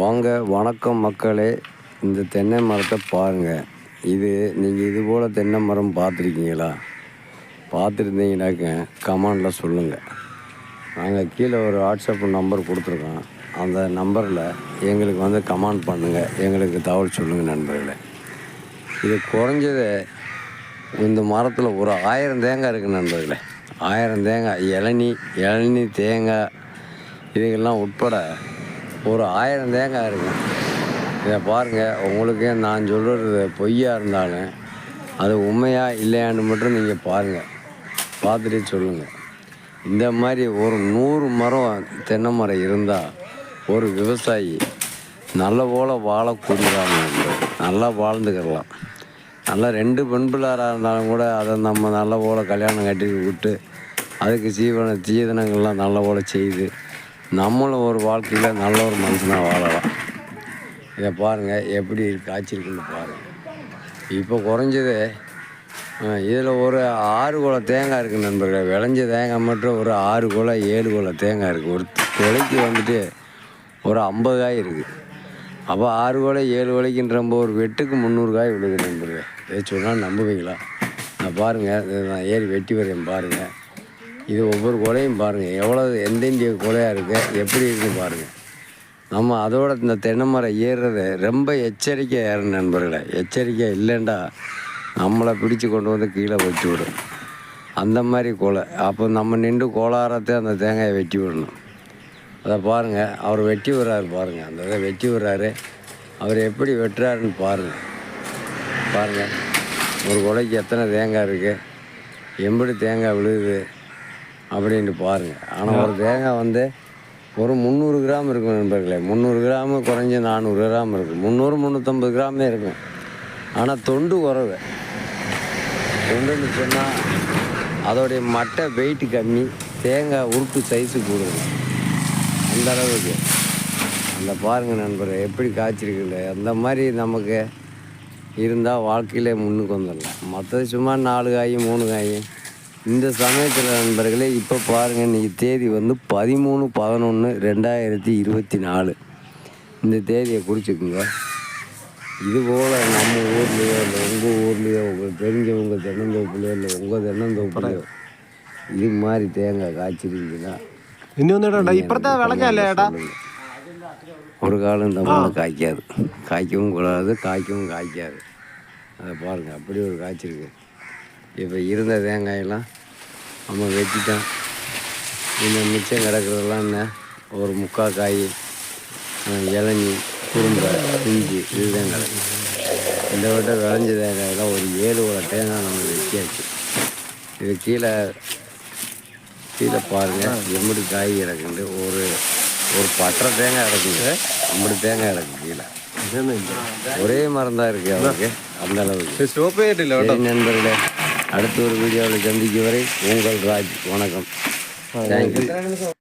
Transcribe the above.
வாங்க வணக்கம் மக்களே. இந்த தென்னை மரத்தை பாருங்கள் இது நீங்கள் இது போல் தென்னை மரம் பார்த்துருக்கீங்களா? பார்த்துருந்தீங்கன்னாக்க கமெண்டில் சொல்லுங்கள் நாங்கள் கீழே ஒரு வாட்ஸ்அப் நம்பர் கொடுத்துருக்கோம். அந்த நம்பரில் எங்களுக்கு வந்து கமெண்ட் பண்ணுங்கள் எங்களுக்கு தகவல் சொல்லுங்கள் நண்பர்களே. இது குறைஞ்சது இந்த மரத்தில் ஒரு ஆயிரம் தேங்காய் இருக்குது நண்பர்களே. ஆயிரம் தேங்காய். இளநி இளநி தேங்காய் இதுக்கெல்லாம் உட்பட ஒரு ஆயிரம் தேங்காய் இருக்கும். இதை பாருங்கள் உங்களுக்கு நான் சொல்கிறது பொய்யாக இருந்தாலும் அது உண்மையாக இல்லையான்னு மட்டும் நீங்கள் பாருங்கள் பார்த்துட்டு சொல்லுங்கள் இந்த மாதிரி ஒரு நூறு மரம் தென்னை மரம் இருந்தால் ஒரு விவசாயி நல்ல போல் வாழக்கூடியதாக நல்லா வாழ்ந்துக்கிடலாம் நல்லா ரெண்டு பெண் பிள்ளாராக இருந்தாலும் கூட அதை நம்ம நல்ல போல் கல்யாணம் கட்டி விட்டு அதுக்கு ஜீவன ஜீதனங்கள்லாம் நல்ல போல் செய்து நம்மளும் ஒரு வாழ்க்கையில் நல்ல ஒரு மனுஷனாக வாழலாம். இதை பாருங்கள் எப்படி காய்ச்சிருக்குன்னு பாருங்கள் இப்போ குறைஞ்சது இதில் ஒரு ஆறு குலை தேங்காய் இருக்குது நண்பர்களே. விளைஞ்ச தேங்காய் மட்டும் ஒரு ஆறு குலை ஏழு குலை தேங்காய் இருக்குது ஒரு கிளைக்கு வந்துட்டு ஒரு ஐம்பது காய் இருக்குது அப்போ ஆறு குலை ஏழு குலைக்குன்றப்போ ஒரு வெட்டுக்கு முந்நூறு காய் விழுது நண்பர்களே. இதை சொன்னால் நம்புவீங்களா? நான் பாருங்கள் இதை நான் ஏறி வெட்டி வரேன் பாருங்கள் இது ஒவ்வொரு குலையும் பாருங்கள் எவ்வளோ எந்தெந்த குலையாக இருக்குது எப்படி இருக்குது பாருங்கள் நம்ம அதோட இந்த தென்னைமரம் ஏறுறது ரொம்ப எச்சரிக்கை ஏறும் நண்பர்களே. எச்சரிக்கை இல்லைண்டா நம்மளை பிடிச்சு கொண்டு வந்து கீழே வச்சு விடும். அந்த மாதிரி கொலை. அப்போ நம்ம நின்று கோளாரத்தை அந்த தேங்காயை வெட்டி விடணும். அதை பாருங்கள் அவர் வெட்டி விடுறாரு பாருங்கள் அந்த இதை வெட்டி விடுறாரு. அவர் எப்படி வெட்டுறாருன்னு பாருங்கள் பாருங்கள் ஒரு கொலைக்கு எத்தனை தேங்காய் இருக்குது எப்படி தேங்காய் விழுகுது அப்படின்ட்டு பாருங்கள் ஆனால் ஒரு தேங்காய் வந்து ஒரு முந்நூறு கிராம் இருக்கும் நண்பர்களே. முந்நூறு கிராமு குறைஞ்சி நானூறு கிராம் இருக்கும். முந்நூறு முந்நூற்றம்பது கிராமே இருக்கும். ஆனால் தொண்டு குறவு. தொண்டுன்னு சொன்னால் அதோடைய மட்டை வெயிட்டு கம்மி. தேங்காய் உருட்டு சைஸு கூடுது அந்த அளவுக்கு. அந்த பாருங்கள் நண்பர் எப்படி காய்ச்சிருக்குல்ல அந்த மாதிரி நமக்கு இருந்தால் வாழ்க்கையிலே முன்னுக்கு வந்துடலாம். மற்றது சும்மா நாலு காய் மூணு காய் இந்த சமயத்தில் நண்பர்களே இப்போ பாருங்கள் இன்றைக்கி தேதி வந்து பதிமூணு பதினொன்று ரெண்டாயிரத்தி இருபத்தி நாலு. இந்த தேதியை குறிச்சிக்குங்க. இதுபோல் நம்ம ஊர்லேயோ இல்லை உங்கள் ஊர்லேயோ உங்கள் தெரிஞ்சவங்க தென்னந்தோப்புலையோ இல்லை உங்கள் தென்னந்தோப்புலையோ இது மாதிரி தேங்காய் காய்ச்சிருந்தீங்கன்னா இன்னொன்னு இப்போதான் ஒரு காலம் இந்த மாதிரி காய்க்காது. காய்க்கவும் கூடாது காய்க்கவும் காய்க்காது. அதை பாருங்கள் அப்படி ஒரு காய்ச்சிருக்கு. இப்போ இருந்த தேங்காயெல்லாம் நம்ம வெட்டிட்டோம். இந்த மிச்சம் கிடக்கிறதெல்லாம் என்ன? ஒரு முக்கா காய் இளநி குறும்பை இஞ்சி இதுதான் கிடக்கும் இந்த விட விளைஞ்ச தேங்காயெல்லாம் ஒரு ஏழு ஒரு தேங்காய் நம்ம வெட்டியாச்சு. இது கீழே கீழே பாருங்கள் எம்படி காய் கிடக்குண்டு ஒரு ஒரு பட்டரை தேங்காய் கிடக்குங்க எம்படி தேங்காய் கிடக்கு கீழே. ஒரே மரம் தான் இருக்குது அவருக்கு அந்த அளவுக்கு. நண்பர்களே. அடுத்த ஒரு வீடியோவில் சந்திக்கும் வரை உங்கள் ராஜ் வணக்கம். தேங்க்யூ